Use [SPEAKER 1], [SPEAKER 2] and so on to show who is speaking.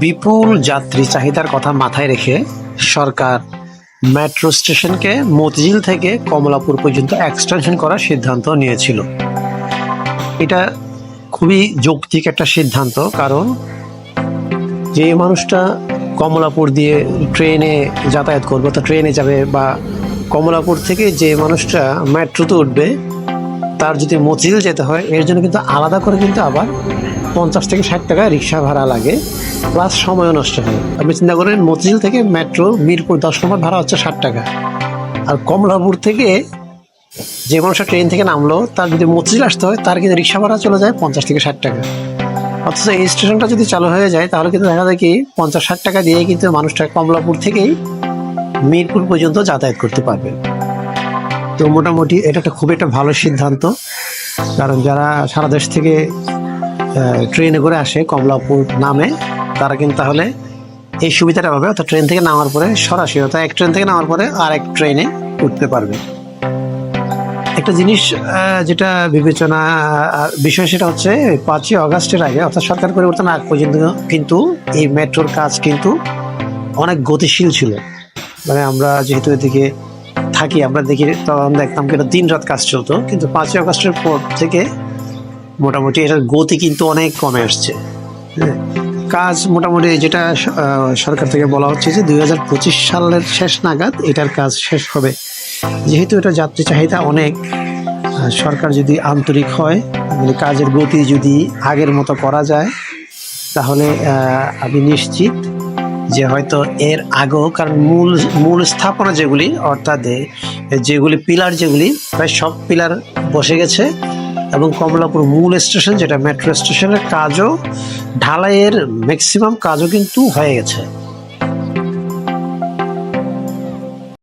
[SPEAKER 1] বিপুল যাত্রী চাহিদার কথা মাথায় রেখে সরকার মেট্রো স্টেশনকে মতিঝিল থেকে কমলাপুর পর্যন্ত এক্সটেনশন করার সিদ্ধান্ত নিয়েছিল। এটা খুবই যৌক্তিক একটা সিদ্ধান্ত, কারণ যে মানুষটা কমলাপুর দিয়ে ট্রেনে যাতায়াত করবে, তো ট্রেনে যাবে বা কমলাপুর থেকে যে মানুষটা মেট্রোতে উঠবে, তার যদি মতিঝিল যেতে হয়, এর জন্য কিন্তু আলাদা করে কিন্তু আবার পঞ্চাশ থেকে ষাট টাকা রিক্সা ভাড়া লাগে প্লাস সময় নষ্ট হয়। আপনি চিন্তা করেন, মতিঝিল থেকে মেট্রো মিরপুর দশ নম্বর ভাড়া হচ্ছে ষাট টাকা। আর কমলাপুর থেকে যে মানুষটা ট্রেন থেকে নামলো, তার যদি মতিঝিল আসতে হয়, তার কিন্তু রিক্সা ভাড়া চলে যায় পঞ্চাশ থেকে ষাট টাকা। অথচ এই স্টেশনটা যদি চালু হয়ে যায়, তাহলে কিন্তু দেখা যায় কি, পঞ্চাশ ষাট টাকা দিয়ে কিন্তু মানুষটা কমলাপুর থেকেই মিরপুর পর্যন্ত যাতায়াত করতে পারবে। তো মোটামুটি এটা একটা খুব একটা ভালো সিদ্ধান্ত। কারণ যারা সারা দেশ থেকে ট্রেনে করে আসে কমলাপুর নামে। তারা কিন্তু তাহলে এই সুবিধাটা পাবে, অর্থাৎ ট্রেন থেকে নামার পরে সরাসরি, অর্থাৎ এক ট্রেন থেকে নামার পরে আর এক ট্রেনে উঠতে পারবে। একটা জিনিস যেটা বিবেচনা বিষয় সেটা হচ্ছে পাঁচই অগাস্টের আগে, অর্থাৎ সরকার পরিবর্তন আগ পর্যন্ত কিন্তু এই মেট্রোর কাজ কিন্তু অনেক গতিশীল ছিল। মানে আমরা যেহেতু এদিকে থাকি, আমরা দেখি, তখন দেখতাম কিন্তু দিন রাত কাজ চলতো। কিন্তু পাঁচই আগস্টের পর থেকে মোটামুটি এটার গতি কিন্তু অনেক কমে আসছে। হ্যাঁ? কাজ মোটামুটি যেটা সরকার থেকে বলা হচ্ছে যে দুই হাজার পঁচিশ সালের শেষ নাগাদ এটার কাজ শেষ হবে। যেহেতু এটা যাত্রী চাহিদা অনেক সরকার যদি আন্তরিক হয় মানে কাজের গতি যদি আগের মতো করা যায়, তাহলে আমি নিশ্চিত যে হয়তো এর আগেও, কারণ মূল মূল স্থাপনা যেগুলি, অর্থাৎ যেগুলি পিলার যেগুলি, প্রায় সব পিলার বসে গেছে। এবং কমলাপুর মূল স্টেশন যেটা মেট্রো স্টেশনের কাজও ঢালাইয়ের ম্যাক্সিমাম কাজও কিন্তু হয়ে গেছে।